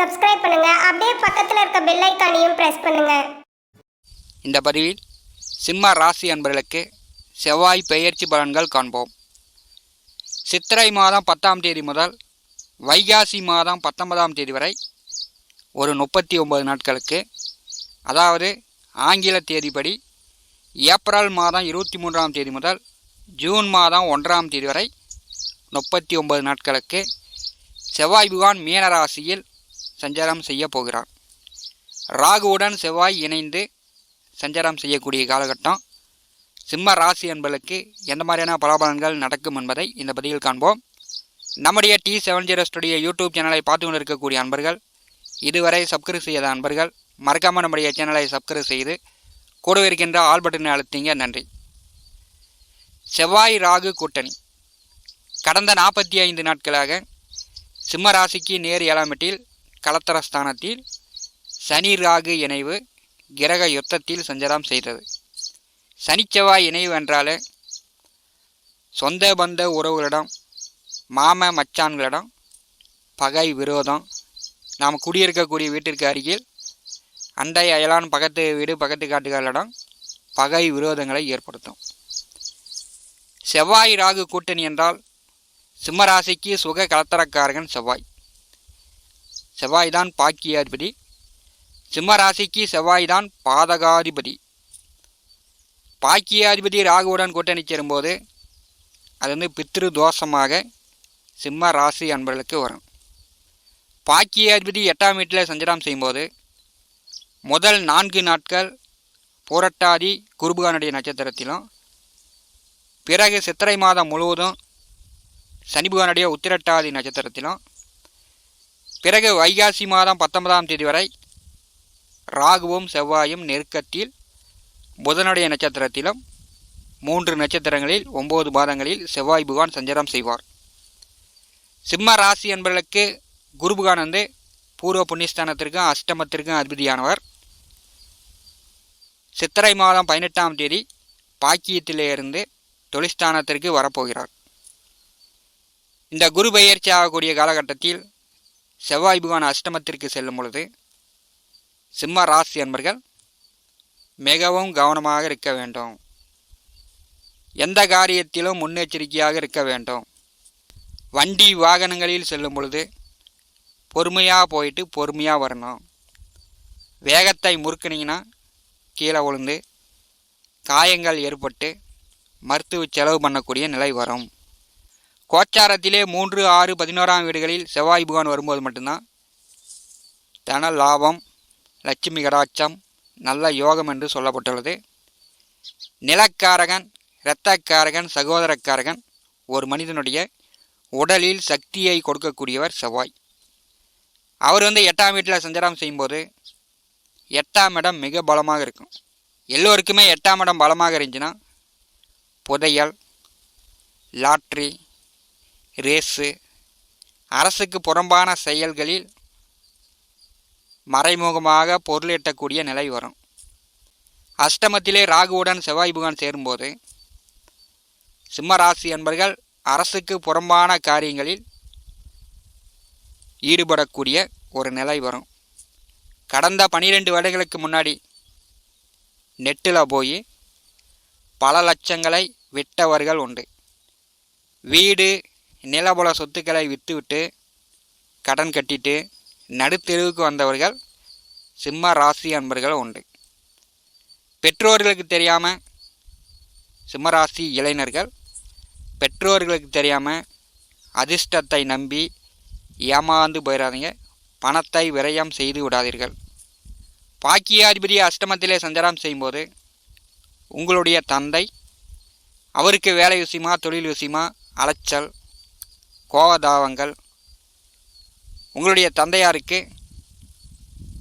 Subscribe பண்ணுங்க. அப்படியே பக்கத்தில் இருக்க பெல் ஐக்கானையும் பிரஸ் பண்ணுங்க. இந்த பதிவில் சிம்ம ராசி அன்பர்களுக்கு செவ்வாய் பெயர்ச்சி பலன்கள் காண்போம். சித்திரை மாதம் பத்தாம் தேதி முதல் வைகாசி மாதம் பத்தொன்பதாம் தேதி வரை ஒரு முப்பத்தி ஒன்பது நாட்களுக்கு அதாவது ஆங்கில தேதிப்படி ஏப்ரல் மாதம் இருபத்தி மூன்றாம் தேதி முதல் ஜூன் மாதம் ஒன்றாம் தேதி வரை முப்பத்தி ஒன்பது நாட்களுக்கு செவ்வாய் புகான் மீன ராசியில் சஞ்சாரம் செய்ய போகிறார். ராகுவுடன் செவ்வாய் இணைந்து சஞ்சாரம் செய்யக்கூடிய காலகட்டம். சிம்ம ராசி என்பதற்கு எந்த மாதிரியான பலாபலன்கள் நடக்கும் என்பதை இந்த பதிவில் காண்போம். நம்முடைய T seven zero studio YouTube சேனலை பார்த்து கொண்டு இருக்கக்கூடிய அன்பர்கள் இதுவரை சப்ஸ்கிரைப் செய்யாத அன்பர்கள் மறக்காமல் நம்முடைய சேனலை சப்ஸ்கிரைப் செய்து கூடவே இருக்கின்ற ஆல் பட்டனை அழுத்திங்க. நன்றி. செவ்வாய் ராகு கூட்டணி. கடந்த நாற்பத்தி ஐந்து நாட்களாக சிம்ம ராசிக்கு நேர் ஏழாம் வீட்டில் கலத்தரஸ்தானத்தில் சனி ராகு இணைவு கிரக யுத்தத்தில் சஞ்சாரம் செய்தது. சனிச்செவ்வாய் இணைவு என்றாலே சொந்த பந்த உறவுகளிடம் மாம மச்சான்களிடம் பகை விரோதம். நாம் குடியிருக்கக்கூடிய வீட்டிற்கு அருகில் அண்டை அயலான் பக்கத்து வீடு பக்கத்து காட்டுகளிடம் பகை விரோதங்களை ஏற்படுத்தும். செவ்வாய் ராகு கூட்டணி என்றால் சிம்மராசிக்கு சுக கலத்தரக்காரகன் செவ்வாய். செவ்வாய் தான் பாக்கியாதிபதி. சிம்மராசிக்கு செவ்வாய் தான் பாதகாதிபதி. பாக்கியாதிபதி ராகுவுடன் கூட்டணி சேரும்போது அது வந்து பித்ரு தோஷமாக சிம்ம ராசி அன்பர்களுக்கு வரும். பாக்கியாதிபதி எட்டாம் வீட்டில் சஞ்சடம் செய்யும்போது முதல் நான்கு நாட்கள் புரட்டாதி குருபகானுடைய நட்சத்திரத்திலும் பிறகு சித்திரை மாதம் முழுவதும் சனிபகனுடைய உத்திரட்டாதி நட்சத்திரத்திலும் பிறகு வைகாசி மாதம் பத்தொன்பதாம் தேதி வரை ராகுவும் செவ்வாயும் நெருக்கத்தில் புதனுடைய நட்சத்திரத்திலும் மூன்று நட்சத்திரங்களில் ஒம்பது மாதங்களில் செவ்வாய் புகான் சஞ்சாரம் செய்வார். சிம்ம ராசி என்பவர்களுக்கு குரு புகான் வந்து பூர்வ புண்ணியஸ்தானத்திற்கும் அஷ்டமத்திற்கும் அதிபதியானவர். சித்திரை மாதம் பதினெட்டாம் தேதி பாக்கியத்திலிருந்து தொழிற்ஸ்தானத்திற்கு வரப்போகிறார். இந்த குரு பெயர்ச்சி ஆகக்கூடிய காலகட்டத்தில் செவ்வாய் புகான் அஷ்டமத்திற்கு செல்லும் பொழுது சிம்ம ராசி அன்பர்கள் மிகவும் கவனமாக இருக்க வேண்டும். எந்த காரியத்திலும் முன்னெச்சரிக்கையாக இருக்க வேண்டும். வண்டி வாகனங்களில் செல்லும் பொழுது பொறுமையாக போயிட்டு பொறுமையாக வரணும். வேகத்தை முறுக்குனீங்கன்னா கீழே விழுந்து காயங்கள் ஏற்பட்டு மருத்துவ செலவு பண்ணக்கூடிய நிலை வரும். கோச்சாரத்திலே மூன்று ஆறு பதினோராம் வீடுகளில் செவ்வாய் புகான் வரும்போது மட்டும்தான் தன லாபம் லட்சுமி கடாட்சம் நல்ல யோகம் என்று சொல்லப்பட்டுள்ளது. நிலக்காரகன் இரத்தக்காரகன் சகோதரக்காரகன் ஒரு மனிதனுடைய உடலில் சக்தியை கொடுக்கக்கூடியவர் செவ்வாய். அவர் வந்து எட்டாம் வீட்டில் சஞ்சாரம் செய்யும்போது எட்டாம் இடம் மிக பலமாக இருக்கும். எல்லோருக்குமே எட்டாம் இடம் பலமாக இருந்துச்சுன்னா புதையல் லாட்ரி ரேஸு அரசுக்கு புறம்பான செயல்களில் மறைமுகமாக பொருளீட்டக்கூடிய நிலை வரும். அஷ்டமத்திலே ராகுவுடன் செவ்வாய் புகான் சேரும்போது சிம்ம ராசி என்பர்கள் அரசுக்கு புறம்பான காரியங்களில் ஈடுபடக்கூடிய ஒரு நிலை வரும். கடந்த பனிரெண்டு வருடங்களுக்கு முன்னாடி நெட்டில் போய் பல லட்சங்களை விட்டவர்கள் உண்டு. வீடு நிலபுல சொத்துக்களை விற்றுவிட்டு கடன் கட்டிட்டு நடுத்தெருவுக்கு வந்தவர்கள் சிம்ம ராசி அன்பர்கள் உண்டு. பெற்றோர்களுக்கு தெரியாமல் சிம்மராசி இளைஞர்கள் பெற்றோர்களுக்கு தெரியாமல் அதிர்ஷ்டத்தை நம்பி ஏமாந்து போயிடாதீங்க பணத்தை விரயம் செய்து விடாதீர்கள். பாக்கியாதிபதி அஷ்டமத்திலே சஞ்சாரம் செய்யும்போது உங்களுடைய தந்தை அவருக்கு வேலை விஷயமா தொழில் விஷயமா அலைச்சல் கோவதாவங்கள் உங்களுடைய தந்தையாருக்கு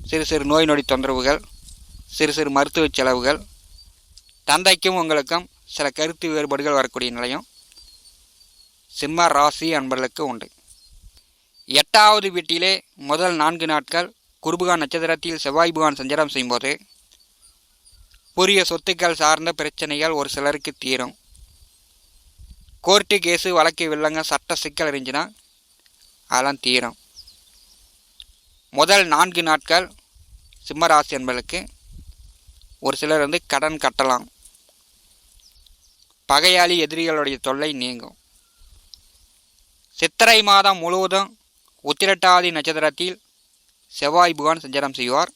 சிறு சிறு நோய் நொடி தொந்தரவுகள் சிறு சிறு மருத்துவ செலவுகள் தந்தைக்கும் உங்களுக்கும் சில கருத்து வேறுபாடுகள் வரக்கூடிய நிலையம் சிம்ம ராசி அன்பர்களுக்கு உண்டு. எட்டாவது வீட்டிலே முதல் நான்கு நாட்கள் குருபுகான் நட்சத்திரத்தில் செவ்வாய் புகான் சஞ்சாரம் செய்யும்போது புரிய சொத்துக்கள் சார்ந்த பிரச்சனைகள் ஒரு சிலருக்கு தீரும். கோர்ட்டு கேஸு வழக்கு வில்லங்க சட்ட சிக்கல் இருந்துச்சுன்னா அதெல்லாம் தீரும். முதல் நான்கு நாட்கள் சிம்மராசி என்பதற்கு ஒரு சிலர் வந்து கடன் கட்டலாம். பகையாளி எதிரிகளுடைய தொல்லை நீங்கும். சித்திரை மாதம் முழுவதும் உத்திரட்டாதி நட்சத்திரத்தில் செவ்வாய் புகான் சஞ்சாரம் செய்வார்.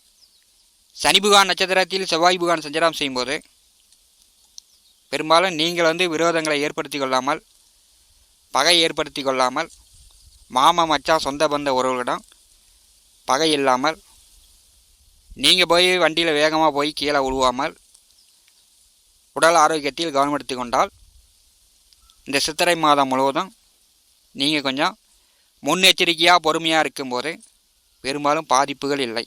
சனி புகான் நட்சத்திரத்தில் செவ்வாய் புகான் சஞ்சாரம் செய்யும்போது பெரும்பாலும் நீங்கள் வந்து விரோதங்களை ஏற்படுத்தி கொள்ளாமல் பகை ஏற்படுத்தி கொள்ளாமல் மாமா மச்சா சொந்த பந்த உறவுகளிடம் பகை இல்லாமல் நீங்கள் போய் வண்டியில் வேகமாக போய் கீழே உழுவாமல் உடல் ஆரோக்கியத்தில் கவனம் எடுத்து கொண்டால் இந்த சித்திரை மாதம் முழுவதும் நீங்கள் கொஞ்சம் முன்னெச்சரிக்கையாக பொறுமையாக இருக்கும்போது பெரும்பாலும் பாதிப்புகள் இல்லை.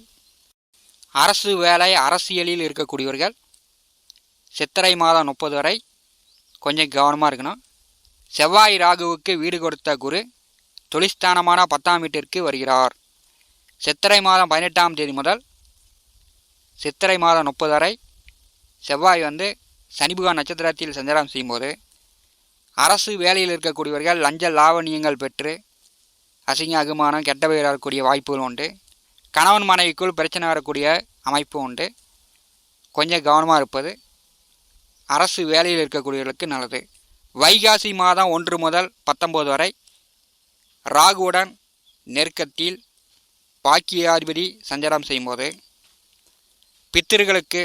அரசு வேலை அரசியலில் இருக்கக்கூடியவர்கள் சித்திரை மாதம் முப்பது வரை கொஞ்சம் கவனமாக இருக்கணும். செவ்வாய் ராகுவுக்கு வீடு கொடுத்த குரு தொழிற்ஸ்தானமான பத்தாம் வீட்டிற்கு வருகிறார். சித்திரை மாதம் பதினெட்டாம் தேதி முதல் சித்திரை மாதம் முப்பது வரை செவ்வாய் வந்து சனிபுகா நட்சத்திரத்தில் சஞ்சாரம் செய்யும்போது அரசு வேலையில் இருக்கக்கூடியவர்கள் லஞ்ச லாவணியங்கள் பெற்று அசிங்க அகுமானம் கெட்ட பெயர் வரக்கூடிய வாய்ப்புகள் உண்டு. கணவன் மனைவிக்குள் பிரச்சனை வரக்கூடிய அமைப்பு உண்டு. கொஞ்சம் கவனமாக இருப்பது அரசு வேலையில் இருக்கக்கூடியவர்களுக்கு நல்லது. வைகாசி மாதம் ஒன்று முதல் பத்தொம்போது வரை ராகுவுடன் நெருக்கத்தில் பாக்கியாதிபதி சஞ்சாரம் செய்யும்போது பித்திருக்களுக்கு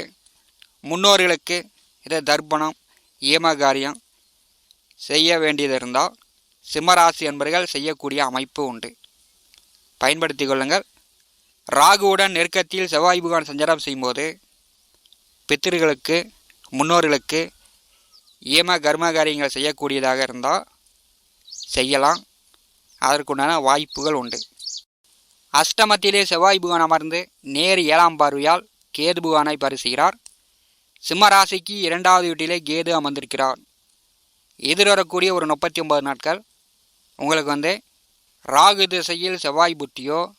முன்னோர்களுக்கு இதை தர்ப்பணம் ஈமகாரியம் செய்ய வேண்டியது இருந்தால் சிம்மராசி என்பர்கள் செய்யக்கூடிய அமைப்பு உண்டு. பயன்படுத்தி கொள்ளுங்கள். ராகுவுடன் நெருக்கத்தில் செவ்வாய் புகான் சஞ்சாரம் செய்யும்போது பித்திருகளுக்கு முன்னோர்களுக்கு ஏம கர்ம காரியங்கள் செய்யக்கூடியதாக இருந்தால் செய்யலாம். அதற்குண்டான வாய்ப்புகள் உண்டு. அஷ்டமத்திலே செவ்வாய் புகான் அமர்ந்து நேர் ஏழாம் பார்வையால் கேது புகானை பரிசுகிறார். சிம்ம ராசிக்கு இரண்டாவது வீட்டிலே கேது அமர்ந்திருக்கிறார். எதிர்வரக்கூடிய ஒரு முப்பத்தி ஒன்பது நாட்கள் உங்களுக்கு வந்து ராகு திசையில் செவ்வாய் புத்தியோ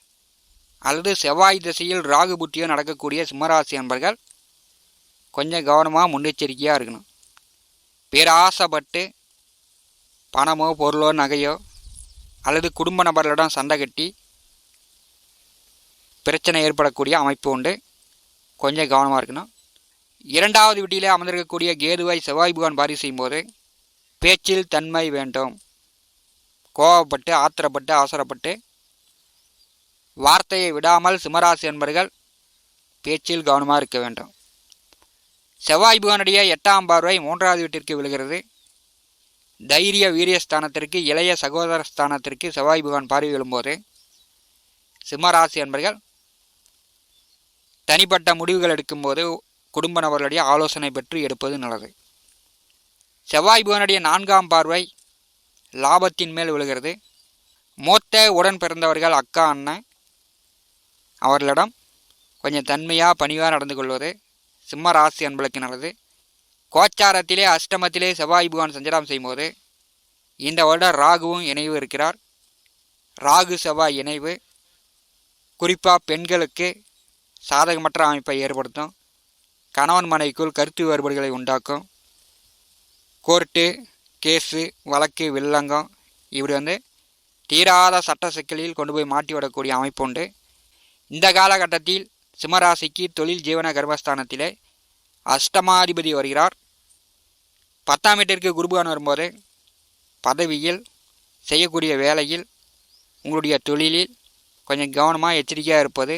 அல்லது செவ்வாய் திசையில் ராகு புத்தியோ நடக்கக்கூடிய சிம்மராசி அன்பர்கள் கொஞ்சம் கவனமாக முன்னெச்சரிக்கையாக இருக்கணும். பேராசைப்பட்டு பணமோ பொருளோ நகையோ அல்லது குடும்ப நபர்களிடம் சண்டை கட்டி பிரச்சனை ஏற்படக்கூடிய அமைப்பு உண்டு. கொஞ்சம் கவனமாக இருக்கணும். இரண்டாவது வீட்டில் அமர்ந்திருக்கக்கூடிய கேதுவை செவ்வாய் புகான் பாரி செய்யும்போது பேச்சில் தன்மை வேண்டும். கோவப்பட்டு ஆத்திரப்பட்டு அவசரப்பட்டு வார்த்தையை விடாமல் சிம்மராசி என்பர்கள் பேச்சில் கவனமாக இருக்க வேண்டும். செவ்வாய் புகனுடைய எட்டாம் பார்வை மூன்றாவது வீட்டிற்கு விழுகிறது. தைரிய வீரியஸ்தானத்திற்கு இளைய சகோதர ஸ்தானத்திற்கு செவ்வாய் புகான் பார்வை விழும்போது சிம்மராசி என்பர்கள் தனிப்பட்ட முடிவுகள் எடுக்கும்போது குடும்ப நபர்களுடைய ஆலோசனை பெற்று எடுப்பது நல்லது. செவ்வாய் புகனுடைய நான்காம் பார்வை லாபத்தின் மேல் விழுகிறது. மூத்த உடன் பிறந்தவர்கள் அக்கா அண்ணன் அவர்களிடம் கொஞ்சம் தன்மையாக பணிவாக நடந்து கொள்வது சிம்ம ராசி அன்பளுக்கு நல்லது கோச்சாரத்திலே அஷ்டமத்திலே செவ்வாய் புகான் சஞ்சாரம் செய்யும்போது இந்த வருடம் ராகுவும் இணைவு இருக்கிறார். ராகு செவ்வாய் இணைவு. குறிப்பாக பெண்களுக்கு சாதகமற்ற அமைப்பை ஏற்படுத்தும். கணவன் மனைவிக்குள் கருத்து வேறுபாடுகளை உண்டாக்கும். கோர்ட்டு கேஸு வழக்கு வில்லங்கம் இப்படி வந்து தீராத சட்ட சிக்கலில் கொண்டு போய் மாட்டி விடக்கூடிய அமைப்பு உண்டு. இந்த காலகட்டத்தில் சிம்மராசிக்கு தொழில் ஜீவன கர்மஸ்தானத்திலே அஷ்டமாதிபதி வருகிறார். பத்தாம் வீட்டிற்கு குருபகான் வரும்போது பதவியில் செய்யக்கூடிய வேலையில் உங்களுடைய தொழிலில் கொஞ்சம் கவனமாக எச்சரிக்கையாக இருப்பது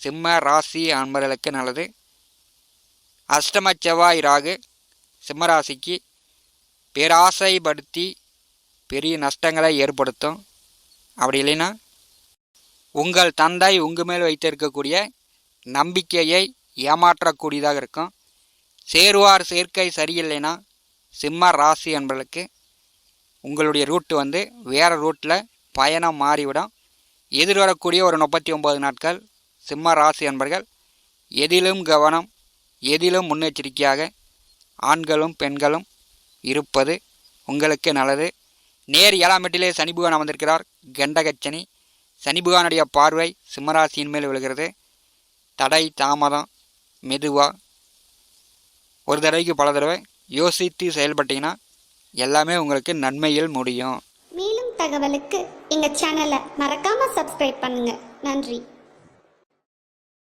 சிம்ம ராசி அன்பர்களுக்கு நல்லது. அஷ்டம செவ்வாய் ராகு சிம்மராசிக்கு பேராசைப்படுத்தி பெரிய நஷ்டங்களை ஏற்படுத்தும். அப்படி இல்லைன்னா உங்கள் தந்தை உங்கள் மேல் வைத்திருக்கக்கூடிய நம்பிக்கையை ஏமாற்றக்கூடியதாக இருக்கும். சேருவார் சேர்க்கை சரியில்லைன்னா சிம்ம ராசி என்பதற்கு உங்களுடைய ரூட்டு வந்து வேறு ரூட்டில் பயணம் மாறிவிடும். எதிர்வரக்கூடிய ஒரு முப்பத்தி ஒம்பது நாட்கள் சிம்ம ராசி என்பர்கள் எதிலும் கவனம் எதிலும் முன்னெச்சரிக்கையாக ஆண்களும் பெண்களும் இருப்பது உங்களுக்கு நல்லது. நேர் ஏழாம் எட்டிலே சனி அமர்ந்திருக்கிறார். கண்டகச்சனி சனிபுகானுடைய பார்வை சிம்மராசியின் மேல் விழுகிறது. தடை தாமதம் மெதுவாக ஒரு தடவைக்கு பல தடவை யோசித்து செயல்பட்டீங்கன்னா எல்லாமே உங்களுக்கு நன்மையில் முடியும். மேலும் தகவலுக்கு எங்கள் சேனலை மறக்காமல் சப்ஸ்கிரைப் பண்ணுங்கள் நன்றி.